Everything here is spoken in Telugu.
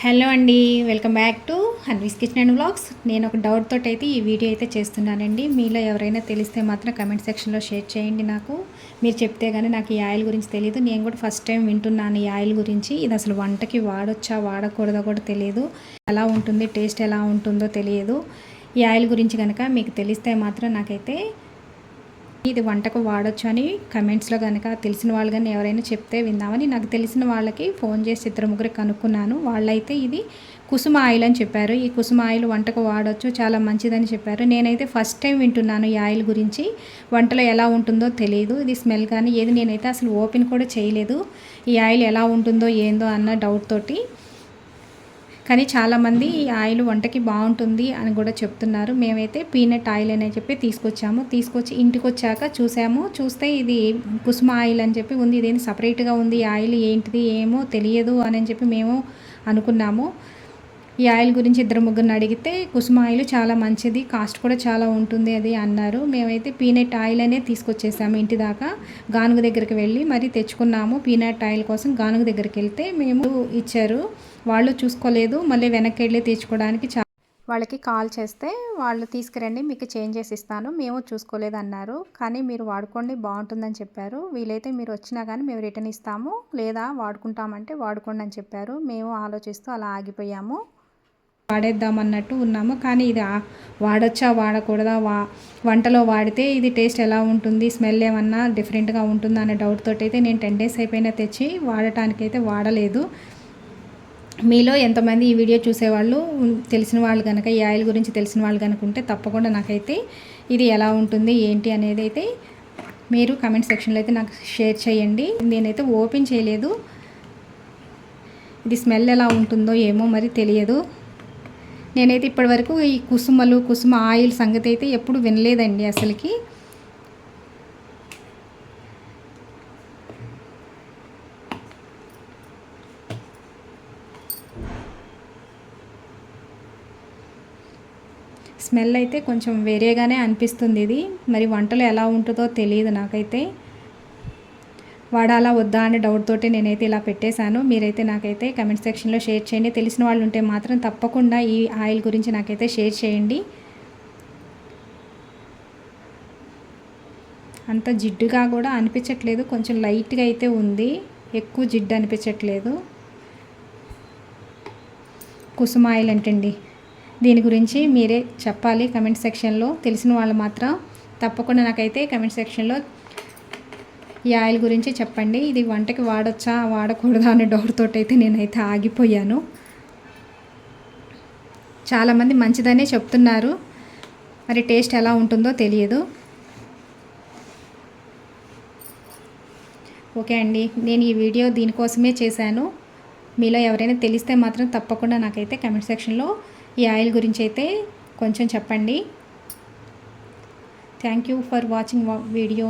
హలో అండి welcome back to Hanvi's kitchen and vlogs. నేను ఒక డౌట్ తోటి అయితే ఈ వీడియో అయితే చేస్తున్నానండి. మీలో ఎవరైనా తెలిస్తే మాత్రం కమెంట్ సెక్షన్లో షేర్ చేయండి నాకు. మీరు చెప్తే కానీ నాకు ఈ ఆయిల్ గురించి తెలియదు నేను కూడా ఫస్ట్ టైం వింటున్నాను ఈ ఆయిల్ గురించి. ఇది అసలు వంటకి వాడొచ్చా వాడకూడదో కూడా తెలియదు ఎలా ఉంటుంది టేస్ట్ ఎలా ఉంటుందో తెలియదు. ఈ ఆయిల్ గురించి కనుక మీకు తెలిస్తే మాత్రం నాకైతే ఇది వంటకు వాడచ్చు అని కమెంట్స్లో కనుక తెలిసిన వాళ్ళు కానీ ఎవరైనా చెప్తే విందామని నాకు తెలిసిన వాళ్ళకి ఫోన్ చేసి ఇద్దరు ముగ్గురు కనుక్కున్నాను. వాళ్ళైతే ఇది కుసుమ ఆయిల్ అని చెప్పారు. ఈ కుసుమ ఆయిల్ వంటకు వాడచ్చు చాలా మంచిదని చెప్పారు. నేనైతే ఫస్ట్ టైం వింటున్నాను ఈ ఆయిల్ గురించి. వంటలో ఎలా ఉంటుందో తెలియదు ఇది స్మెల్ కానీ ఏది నేనైతే అసలు ఓపెన్ కూడా చేయలేదు. ఈ ఆయిల్ ఎలా ఉంటుందో ఏందో అన్న డౌట్ తోటి కానీ చాలామంది ఈ ఆయిల్ వంటకి బాగుంటుంది అని కూడా చెప్తున్నారు. మేమైతే పీనట్ ఆయిల్ అని చెప్పి తీసుకొచ్చాము. తీసుకొచ్చి ఇంటికి వచ్చాక చూసాము. చూస్తే ఇది కుసుమ ఆయిల్ అని చెప్పి ఉంది. ఇదేంటి సపరేట్గా ఉంది? ఆయిల్ ఏంటిది? ఏమో తెలియదు అని చెప్పి మేము అనుకున్నాము. ఈ ఆయిల్ గురించి ఇద్దరు ముగ్గురిని అడిగితే కుసుమ ఆయిల్ చాలా మంచిది కాస్ట్ కూడా చాలా ఉంటుంది అది అన్నారు. మేమైతే పీనట్ ఆయిల్ అనే తీసుకొచ్చేసాము ఇంటి దాకా. గానుగ దగ్గరికి వెళ్ళి మరి తెచ్చుకున్నాము పీనట్ ఆయిల్ కోసం. గానుగ దగ్గరికి వెళ్తే మేము ఇచ్చారు. వాళ్ళు చూసుకోలేదు మళ్ళీ వెనక్కి వెళ్ళి తీర్చుకోవడానికి చా వాళ్ళకి కాల్ చేస్తే వాళ్ళు తీసుకురండి మీకు చేంజ్ చేసి ఇస్తాను మేము చూసుకోలేదు అన్నారు. కానీ మీరు వాడుకోండి బాగుంటుందని చెప్పారు. వీలైతే మీరు వచ్చినా కానీ మేము రిటర్న్ ఇస్తాము లేదా వాడుకుంటామంటే వాడుకోండి అని చెప్పారు. మేము ఆలోచిస్తూ అలా ఆగిపోయాము. వాడేద్దాం అన్నట్టు ఉన్నాము. కానీ ఇది వాడచ్చా వాడకూడదా వా వంటలో వాడితే ఇది టేస్ట్ ఎలా ఉంటుంది స్మెల్ ఏమన్నా డిఫరెంట్గా ఉంటుందా అనే డౌట్ తోటి అయితే నేను టెన్ డేస్ అయిపోయినా తెచ్చి వాడటానికైతే వాడలేదు. మీలో ఎంతమంది ఈ వీడియో చూసేవాళ్ళు తెలిసిన వాళ్ళు కనుక ఈ ఆయిల్ గురించి తెలిసిన వాళ్ళు కనుక ఉంటే తప్పకుండా నాకైతే ఇది ఎలా ఉంటుంది ఏంటి అనేది అయితే మీరు కమెంట్ సెక్షన్లో అయితే నాకు షేర్ చేయండి. నేనైతే ఓపెన్ చేయలేదు. ఇది స్మెల్ ఎలా ఉంటుందో ఏమో మరి తెలియదు. నేనైతే ఇప్పటివరకు ఈ కుసుమలు కుసుమ ఆయిల్ సంగతి అయితే ఎప్పుడు వినలేదండి అసలుకి. స్మెల్ అయితే కొంచెం వేరేగానే అనిపిస్తుంది ఇది. మరి వంటలు ఎలా ఉంటుందో తెలియదు నాకైతే. వాడాలా వద్దా అనే డౌట్ తోటి నేనైతే ఇలా పెట్టేశాను. మీరైతే నాకైతే కమెంట్ సెక్షన్లో షేర్ చేయండి. తెలిసిన వాళ్ళు ఉంటే మాత్రం తప్పకుండా ఈ ఆయిల్ గురించి నాకైతే షేర్ చేయండి. అంత జిడ్డుగా కూడా అనిపించట్లేదు. కొంచెం లైట్గా అయితే ఉంది. ఎక్కువ జిడ్డు అనిపించట్లేదు. కుసుమ ఆయిల్ అంటండి. దీని గురించి మీరే చెప్పాలి. కమెంట్ సెక్షన్లో తెలిసిన వాళ్ళు మాత్రం తప్పకుండా నాకైతే కమెంట్ సెక్షన్లో ఈ ఆయిల్ గురించి చెప్పండి. ఇది వంటకి వాడచ్చా? వాడకూడదా అనే డౌట్తో తోటి అయితే నేనైతే ఆగిపోయాను. చాలామంది మంచిదనే చెప్తున్నారు. మరి టేస్ట్ ఎలా ఉంటుందో తెలియదు. ఓకే అండి. నేను ఈ వీడియో దీనికోసమే చేశాను. మీలో ఎవరైనా తెలిస్తే మాత్రం తప్పకుండా నాకైతే కమెంట్ సెక్షన్లో ఈ ఆయిల్ గురించి అయితే కొంచెం చెప్పండి. Thank you for watching video